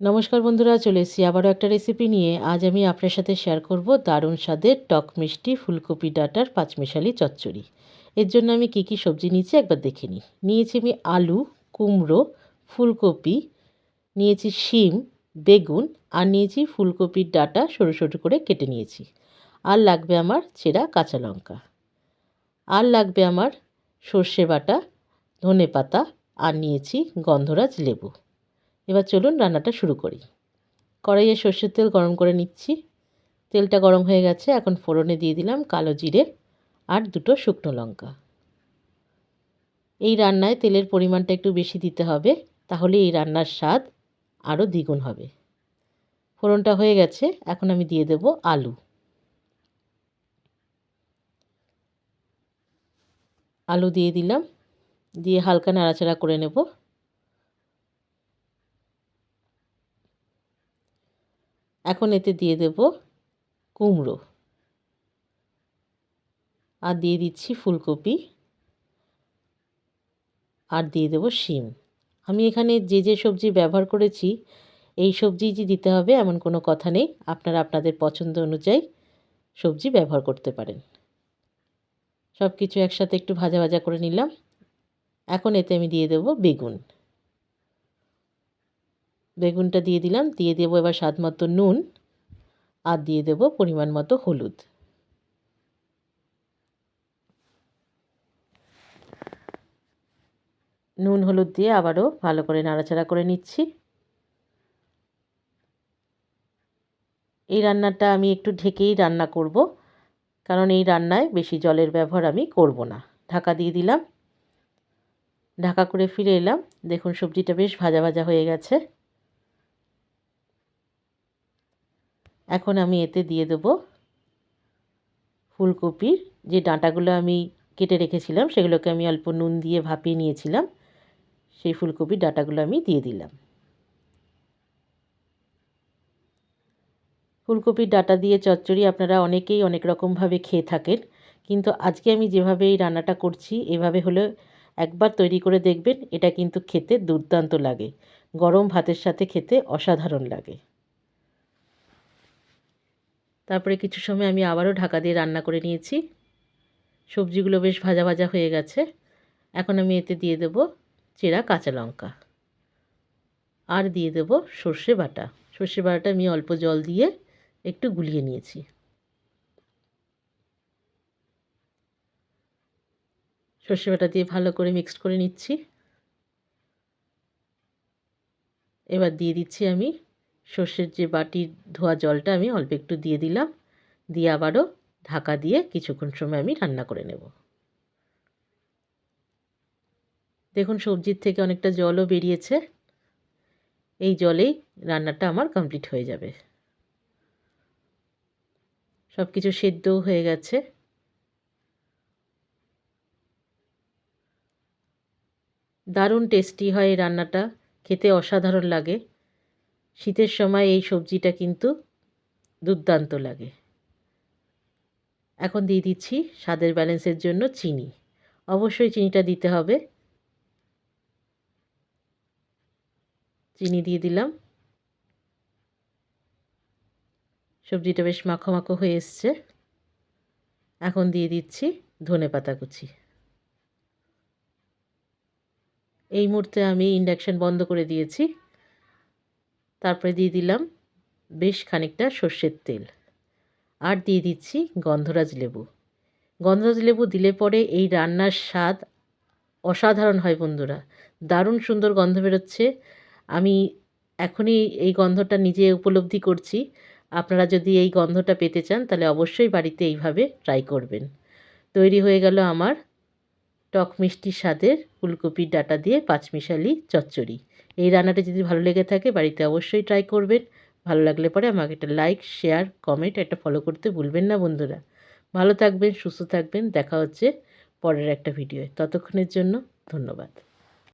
নমস্কার বন্ধুরা, চলে এসেছি আবারও একটা রেসিপি নিয়ে। আজ আমি আপনার সাথে শেয়ার করব দারুণ স্বাদের টক মিষ্টি ফুলকপি ডাটার পাঁচমিশালি চচ্চড়ি। এর জন্য আমি কি কি সবজি নিয়েছি একবার দেখে নিই। নিয়েছি আমি আলু, কুমড়ো, ফুলকপি, নিয়েছি শিম, বেগুন আর নিয়েছি ফুলকপির ডাটা সরু সরু করে কেটে নিয়েছি। আর লাগবে আমার ছেঁড়া কাঁচা লঙ্কা। আর লাগবে আমার সর্ষে বাটা ধনে পাতা আর নিয়েছি গন্ধরাজ লেবু। এবার চলুন রান্নাটা শুরু করি। কড়াইয়ে সর্ষের তেল গরম করে নিচ্ছি। তেলটা গরম হয়ে গেছে, এখন ফোড়নে দিয়ে দিলাম কালো জিরে আর দুটো শুকনো লঙ্কা। এই রান্নায় তেলের পরিমাণটা একটু বেশি দিতে হবে, তাহলে এই রান্নার স্বাদ আরও দ্বিগুণ হবে। ফোড়নটা হয়ে গেছে, এখন আমি দিয়ে দেব আলু। আলু দিয়ে দিলাম, দিয়ে হালকা নাড়াচাড়া করে নেব। এখন এতে দিয়ে দেব কুমড়ো। আর দিয়ে দিচ্ছি ফুলকপি। আর দিয়ে দেব শিম। আমি এখানে যে যে সবজি ব্যবহার করেছি, এই সবজি যে দিতে হবে এমন কোনো কথা নেই। আপনারা আপনাদের পছন্দ অনুযায়ী সবজি ব্যবহার করতে পারেন। সব কিছু একসাথে একটু ভাজা ভাজা করে নিলাম। এখন এতে আমি দিয়ে দেব বেগুন। বেগুনটা দিয়ে দিলাম, দিয়ে দেবো এবার স্বাদ মতো নুন আর দিয়ে দেবো পরিমাণ মতো হলুদ। নুন, হলুদ দিয়ে আবারও ভালো করে নাড়াচাড়া করে নিচ্ছি। এই রান্নাটা আমি একটু ঢেকেই রান্না করব, কারণ এই রান্নায় বেশি জলের ব্যবহার আমি করব না। ঢাকা দিয়ে দিলাম। ঢাকা করে ফিরে এলাম। দেখুন সবজিটা বেশ ভাজা ভাজা হয়ে গেছে। এখন আমি এতে দিয়ে দেব ফুলকপির যে ডাঁটাগুলো আমি কেটে রেখেছিলাম, সেগুলোকে আমি অল্প নুন দিয়ে ভাপিয়ে নিয়েছিলাম, সেই ফুলকপির ডাঁটাগুলো আমি দিয়ে দিলাম। ফুলকপির ডাটা দিয়ে চচ্চড়ি আপনারা অনেকেই অনেক রকমভাবে খেয়ে থাকেন, কিন্তু আজকে আমি যেভাবে এই রান্নাটা করছি, এভাবে হলে একবার তৈরি করে দেখবেন, এটা কিন্তু খেতে দুর্দান্ত লাগে। গরম ভাতের সাথে খেতে অসাধারণ লাগে। তারপরে কিছু সময় আমি আবারও ঢাকা দিয়ে রান্না করে নিয়েছি। সবজিগুলো বেশ ভাজা ভাজা হয়ে গেছে। এখন আমি এতে দিয়ে দেব চেরা কাঁচা লঙ্কা। আর দিয়ে দেব সর্ষে বাটা। সর্ষে বাটাটা আমি অল্প জল দিয়ে একটু গুলিয়ে নিয়েছি। সর্ষে বাটা দিয়ে ভালো করে মিক্সড করে নিচ্ছি। এবার দিয়ে দিচ্ছি আমি সর্ষের যে বাটির ধোয়া জলটা আমি অল্প একটু দিয়ে দিলাম। দিয়ে আবারও ঢাকা দিয়ে কিছুক্ষণ সময় আমি রান্না করে নেব। দেখুন সবজির থেকে অনেকটা জলও বেরিয়েছে। এই জলেই রান্নাটা আমার কমপ্লিট হয়ে যাবে। সব কিছু সেদ্ধও হয়ে গেছে। দারুণ টেস্টি হয় এই রান্নাটা। খেতে অসাধারণ লাগে। শীতের সময় এই সবজিটা কিন্তু দুর্দান্ত লাগে। এখন দিয়ে দিচ্ছি স্বাদের ব্যালেন্সের জন্য চিনি। অবশ্যই চিনিটা দিতে হবে। চিনি দিয়ে দিলাম। সবজিটা বেশ মাখো মাখো হয়ে এসছে। এখন দিয়ে দিচ্ছি ধনে পাতা কুচি। এই মুহূর্তে আমি ইন্ডাকশান বন্ধ করে দিয়েছি। তারপরে দিয়ে দিলাম বেশ খানিকটা সর্ষের তেল। আর দিয়ে দিচ্ছি গন্ধরাজ লেবু। গন্ধরাজ লেবু দিলে পরে এই রান্নার স্বাদ অসাধারণ হয় বন্ধুরা। দারুণ সুন্দর গন্ধ বেরোচ্ছে। আমি এখনই এই গন্ধটা নিজে উপলব্ধি করছি। আপনারা যদি এই গন্ধটা পেতে চান তাহলে অবশ্যই বাড়িতে এইভাবে ট্রাই করবেন। তৈরি হয়ে গেল আমার টক মিষ্টি স্বাদের ফুলকপির ডাটা দিয়ে পাঁচমিশালি চচ্চড়ি। এই রান্নাটা যদি ভালো লেগে থাকে, বাড়িতে অবশ্যই ট্রাই করবেন। ভালো লাগলে পরে আমাকে একটা লাইক শেয়ার কমেন্ট একটা ফলো করতে ভুলবেন না বন্ধুরা। ভালো থাকবেন, সুস্থ থাকবেন। দেখা হচ্ছে পরের একটা ভিডিও ততক্ষণের জন্য ধন্যবাদ।